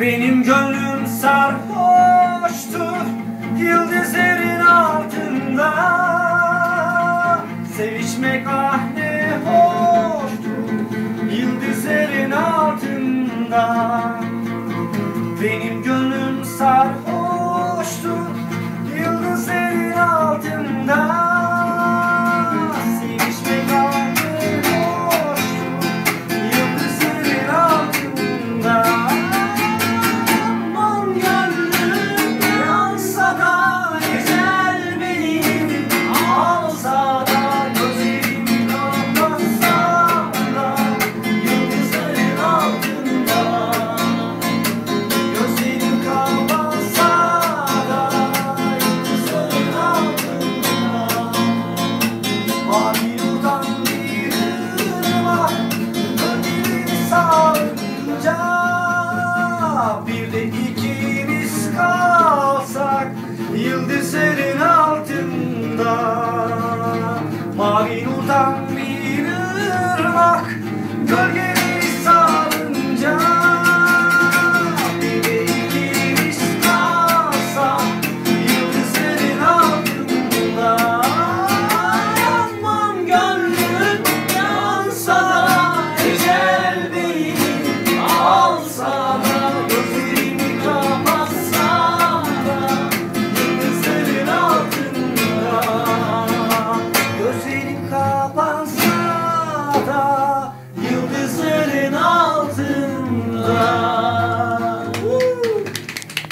Benim gönlüm sarhoştu Yıldızların altında. Sevişmek ah ne hoştu Yıldızların altında. denizlerin altında. Mavi nurdan bir ırmak Gölge